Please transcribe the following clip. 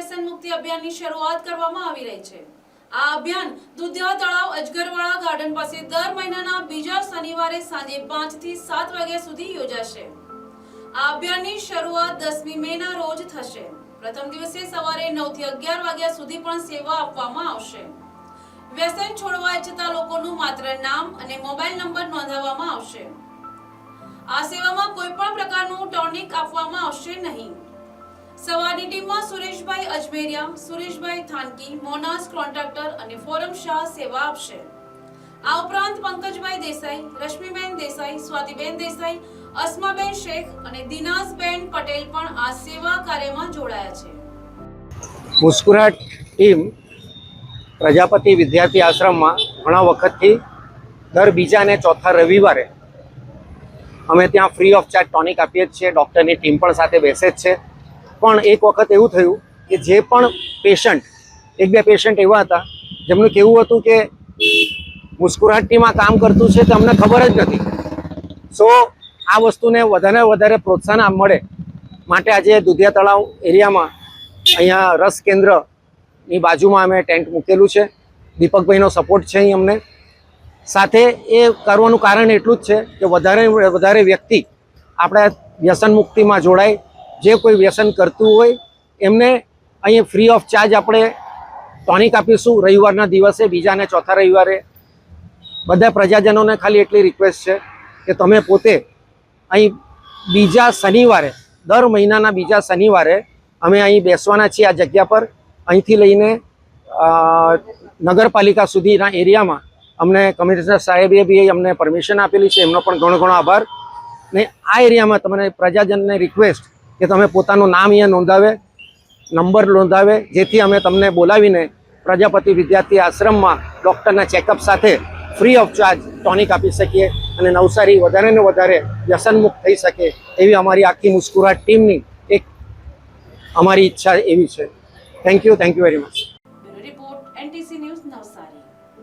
વ્યસન મુક્તિ અભિયાનની શરૂઆત કરવામાં આવી રહી છે. આ અભિયાન દુધિયા તળાવ અજગરવાળા ગાર્ડન પાસે દર મહિનાના બીજા શનિવારે સાંજે પાંચથી સાત વાગ્યા સુધી યોજાશે. આ અભિયાનની શરૂઆત દસમી મે ના રોજ થશે. પ્રથમ દિવસે સવારે નવથી અગિયાર વાગ્યા સુધી પણ સેવા આપવામાં આવશે. વ્યસન છોડવા ઈચ્છતા લોકોનું માત્ર નામ અને મોબાઈલ નંબર નોંધાવવામાં આવશે. આ સેવામાં કોઈ પણ પ્રકારનું ટોનિક આપવામાં આવશે નહીં. સવારની ટીમમાં સુરેશભાઈ અજમેરિયા, સુરેશભાઈ થાનકી, મોનાસ કોન્ટ્રાક્ટર અને ફોરમ શાહ સેવા આપશે. આ ઉપરાંત પંકજભાઈ દેસાઈ, રશ્મિબેન દેસાઈ, સ્વાતિબેન દેસાઈ, અસ્માબેન શેખ અને દિનાસબેન પટેલ પણ આ સેવા કાર્યમાં જોડાયા છે. મુસ્કુરાટ ટીમ પ્રજાપતિ વિદ્યાર્થી આશ્રમમાં ઘણા વખતથી દર બીજા અને ચોથા રવિવારે અમે ત્યાં ફ્રી ઓફ ચાર્જ ટોનિક આપીએ જ છીએ. ડૉક્ટરની ટીમ પણ સાથે બેસે જ છે. પણ એક વખત એવું થયું કે જે પણ પેશન્ટ એક બે પેશન્ટ એવા હતા, જેમનું કેવું હતું કે મુસ્કુરાટીમાં કામ કરતું છે તે અમને ખબર જ નથી. સો આ વસ્તુને વધારે વધારે પ્રોત્સાહન મળે માટે આજે દુધિયા તળાવ એરિયામાં અહીંયા રસ કેન્દ્રની બાજુમાં અમે ટેન્ટ મૂકેલું છે. દીપકભાઈનો સપોર્ટ છે અહીં અમને. સાથે એ કરવાનું કારણ એટલું જ છે કે વધારે વધારે વ્યક્તિ આપણે વ્યસન મુક્તિમાં જોડાય જે કોઈ વ્યસન કરતું હોય, એમને અહીં ફ્રી ઓફ ચાર્જ આપણે ટોનિક આપીશું. રવિવારના દિવસે બીજા અને ચોથા રવિવારે. બધા પ્રજાજનોને ખાલી એટલી રિક્વેસ્ટ છે કે તમે પોતે અહીં બીજા શનિવારે, દર મહિનાના બીજા શનિવારે અમે અહીં બેસવાના છીએ આ જગ્યા પર. અહીંથી લઈને નગરપાલિકા સુધીના એરિયામાં અમને કમિશનર સાહેબે બી અમને પરમિશન આપેલી છે. એમનો પણ ઘણો ઘણો આભાર. ને આ એરિયામાં તમને પ્રજાજનને રિક્વેસ્ટ કે તમે પોતાનું નામ અહીંયા નોંધાવે, નંબર નોંધાવે, જેથી અમે તમને બોલાવીને પ્રજાપતિ વિદ્યાર્થી આશ્રમમાં ડૉક્ટરના ચેકઅપ સાથે ફ્રી ઓફ ચાર્જ ટોનિક આપી શકીએ અને નવસારી વધારે ને વધારે વ્યસનમુક્ત થઈ શકે એવી અમારી આખી મુસ્કુરાટ ટીમની એક અમારી ઈચ્છા એવી છે. Thank you thank you very much